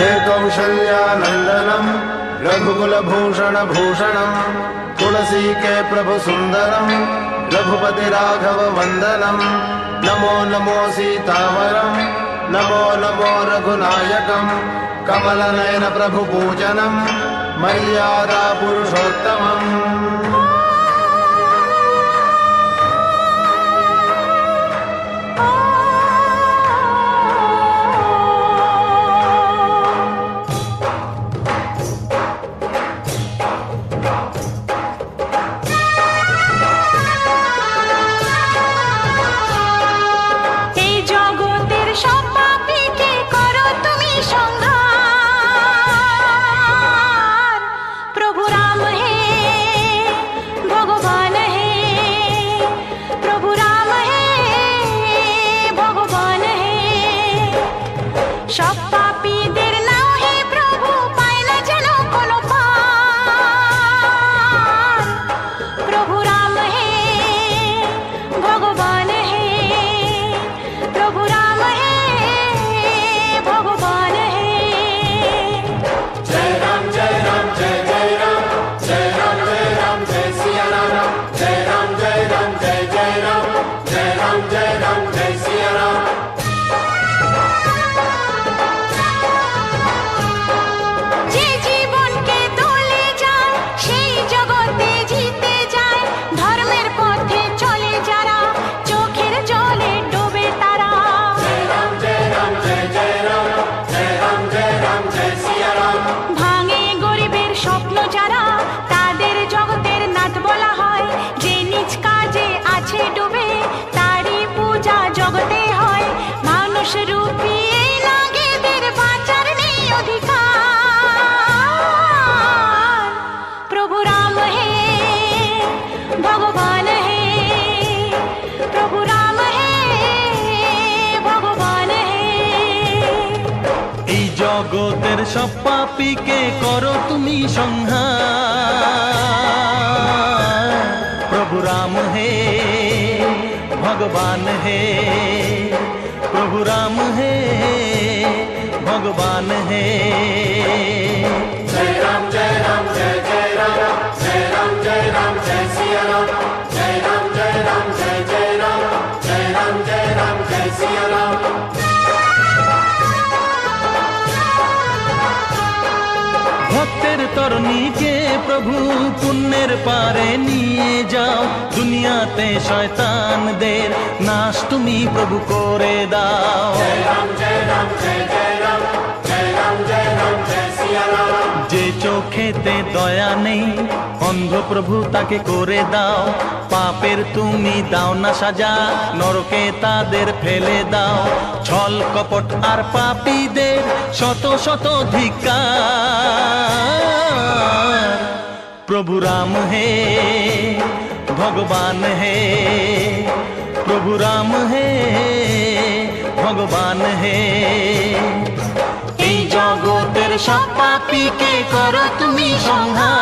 हे कौशल्यानन्दनं रघुकुलभूषणभूषणं तुलसीके प्रभुसुन्दरम् रघुपतिराघववन्दनम् नमो नमो सीतावरम् नमो नमो रघुनायकम् कमलनयन प्रभुपूजनम् मर्यादा पुरुषोत्तमम् সব পাপীকে করো তুমি সংহার। প্রভু রাম হে, ভগবান হে, প্রভু রাম হে, ভগবান হে। ভক্তের তরণীকে প্রভু পুণ্যের পারে নিয়ে যাও। দুনিয়াতে শয়তানদের নাশ তুমি প্রভু করে দাও। যে চোখেতে দয়া নেই। অন্ধ প্রভু তাকে করে দাও। পাপের তুমি দাও না সাজা, নরকে তাদের ফেলে দাও। ছল কপট আর পাপীদের শত শত ধিক্কার প্রভু রাম হে, ভগবান হে, প্রভু রাম হে, ভগবান হে। জগতের সব পাপীকে করো তুমি সংহার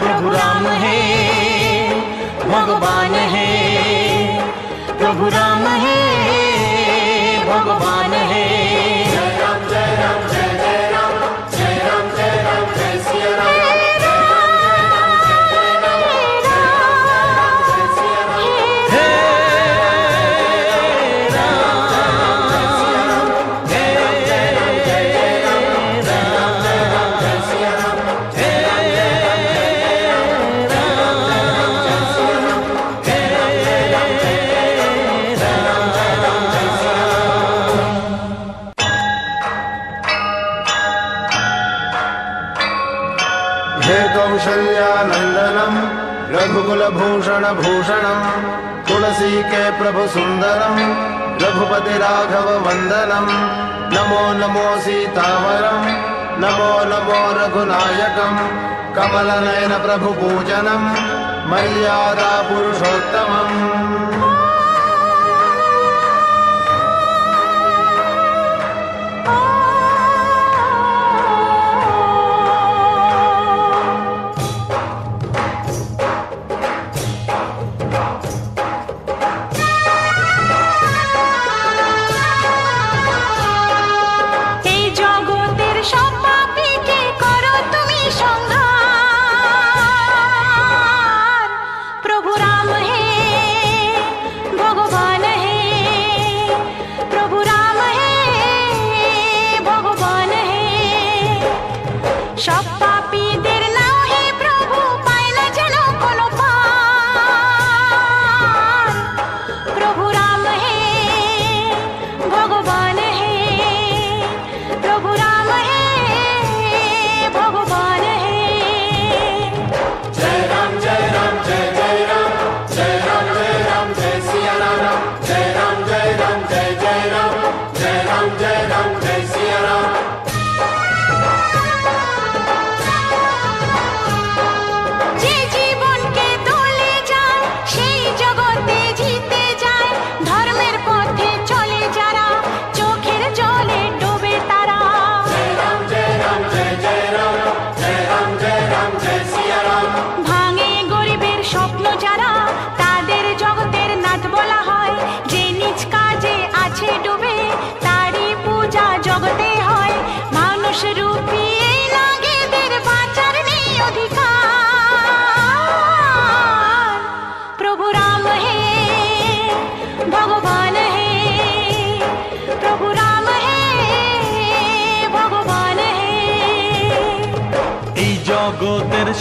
প্রভু রাম হে ভগবান হে প্রভু রাম হে ভগবান प्रभुसुन्दरं रघुपति राघववन्दनं नमो नमो सीतामरं नमो नमो रघुनायकं कमलनयन प्रभुपूजनं मय्यारापुरुषोत्तमम्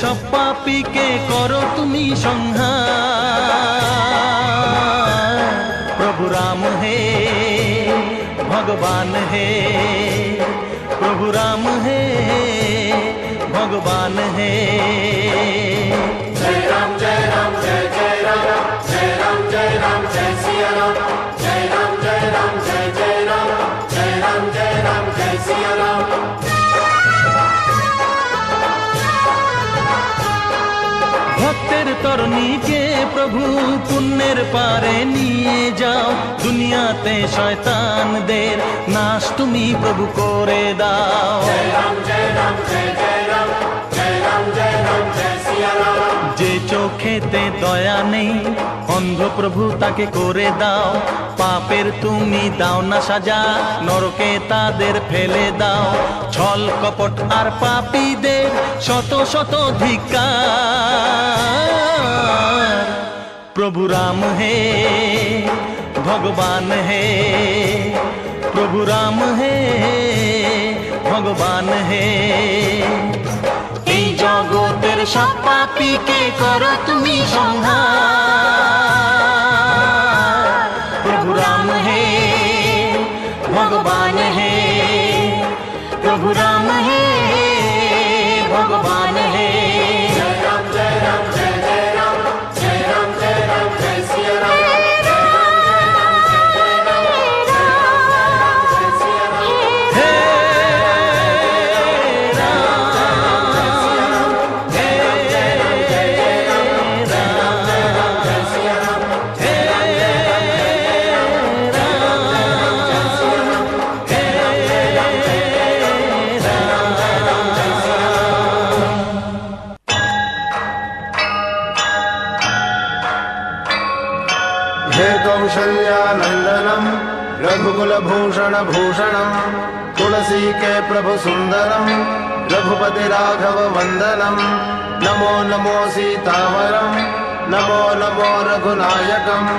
সব পাপীকে করো তুমি সংহার। প্রভু রাম হে, ভগবান হে, প্রভু রাম হে, ভগবান হে। ভক্তের তরণীকে প্রভু পুণ্যের পারে নিয়ে যাও। দুনিয়াতে শয়তানদের নাশ তুমি প্রভু করে দাও। যে চোখেতে দয়া নেই, অন্ধ প্রভু তাকে করে দাও। পাপের তুমি দাও না সাজা, নরকে তাদের ফেলে দাও। ছল কপট আর পাপীদের শত শত ধিক্কার প্রভু রাম হে ভগবান হে প্রভু রাম হে ভগবান হে। এই জগতের সব পাপীকে করো তুমি সংহার। প্রভু রাম হে ভগবান হে প্রভু রাম হে ভগবান হে रघुकुलभूषणभूषणम् तुलसी के प्रभु सुन्दरम् रघुपति राघव वन्दनम् नमो नमो सीतावरम् नमो नमो रघुनायकम्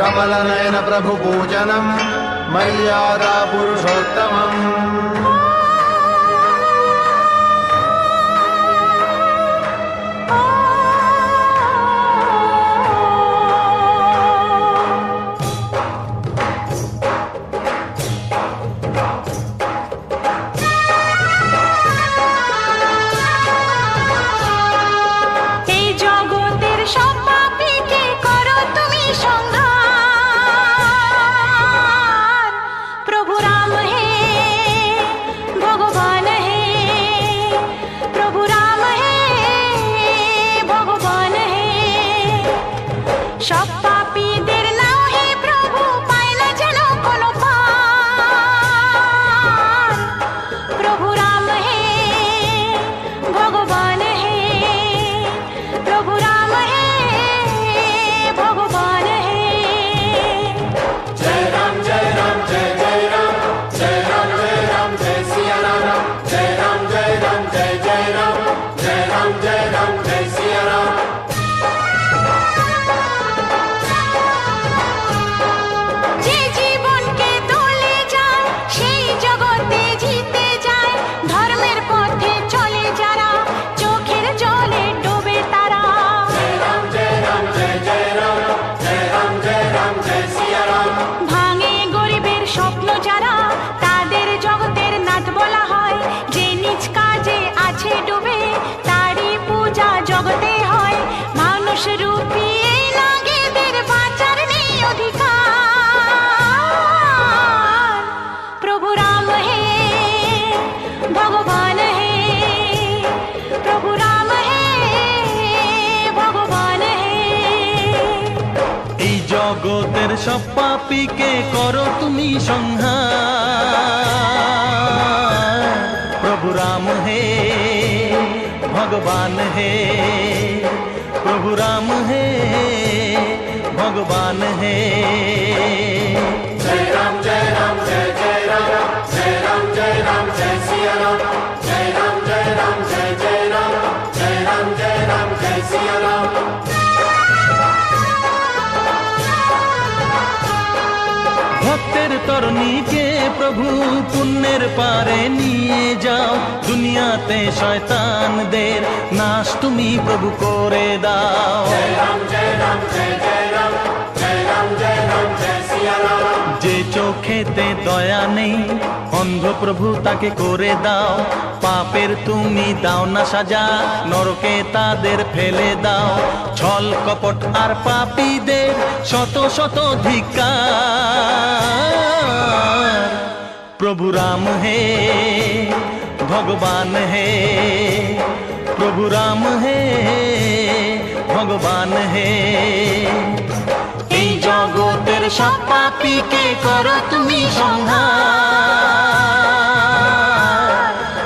कमलनयन प्रभु पूजनम् मर्यादा पुरुषोत्तमम् জগতের সব পাপীকে করো তুমি সংহার। প্রভু রাম হে, ভগবান হে, প্রভু রাম হে, ভগবান হে। ভক্তের তরণীকে প্রভু, পুণ্যের পারে নিয়ে যাও। দুনিয়াতে শয়তানদের নাশ তুমি প্রভু করে দাও। যে চোখেতে দয়া নেই, অন্ধ প্রভু তাকে করে দাও। পাপের তুমি দাও না সাজা, নরকে তাদের ফেলে দাও। ছল কপট আর পাপীদের শত শত ধিক্কার। প্রভু রাম হে ভগবান হে প্রভু রাম হে ভগবান হে এই জগতের সব পাপীকে করো তুমি সংহার।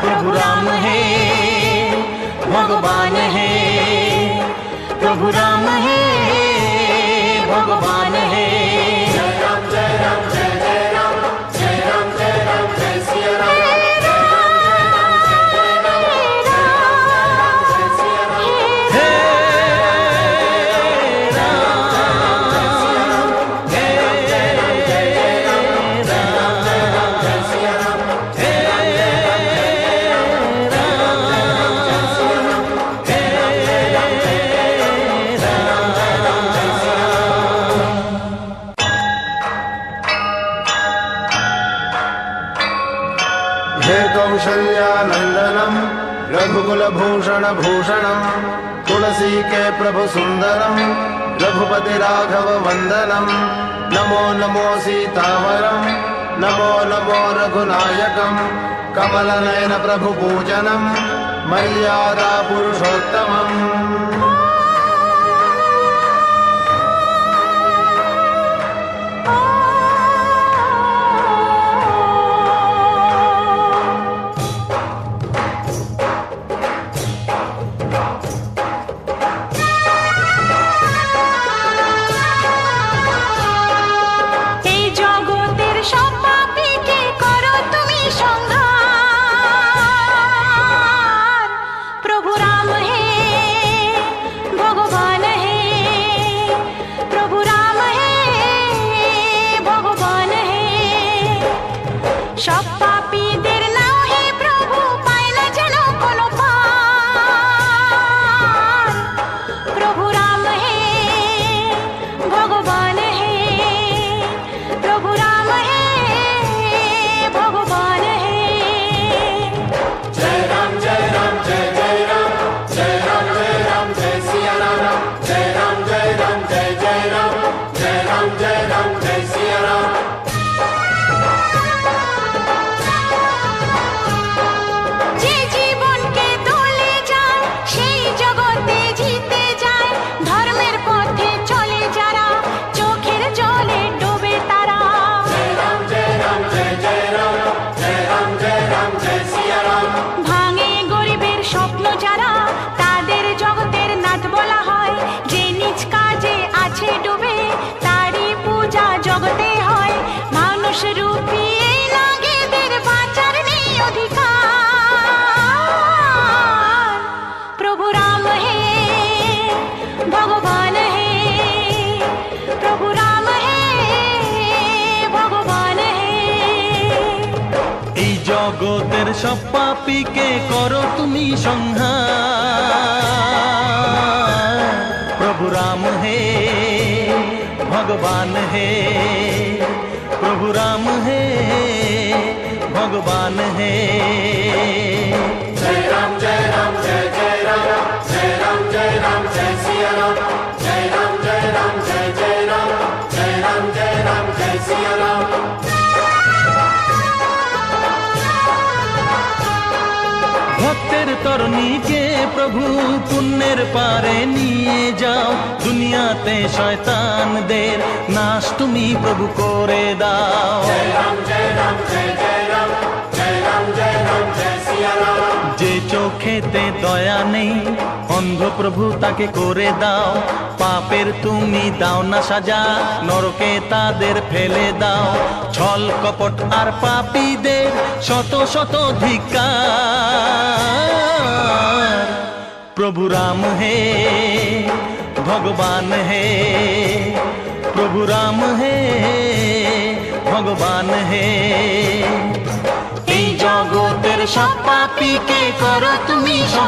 প্রভু রাম হে ভগবান হে প্রভু রাম হে। रघुकुलभूषणभूषणम् तुलसीके प्रभुसुन्दरम् रघुपतिराघववन्दनम् नमो नमो सीतावरम् नमो नमो रघुनायकम् कमलनयन प्रभुपूजनम् मर्यादा पुरुषोत्तमम् সব পাপীকে করো তুমি সংহার। প্রভু রাম হে, ভগবান হে, প্রভু রাম হে, ভগবান হে। প্রভু, পুণ্যের পারে নিয়ে যাও। দুনিয়াতে শয়তানদের নাশ তুমি প্রভু করে দাও। যে চোখেতে দয়া নেই, অন্ধ প্রভু তাকে করে দাও। পাপের তুমি দাও না সাজা, নরকে তাদের ফেলে দাও। ছল কপট আর পাপীদের শত শত ধিক্কার। রাম হে ভগবান হে প্রভু রাম হে ভগবান ভগবান হে এই জগতের সব পাপীকে করো তুমি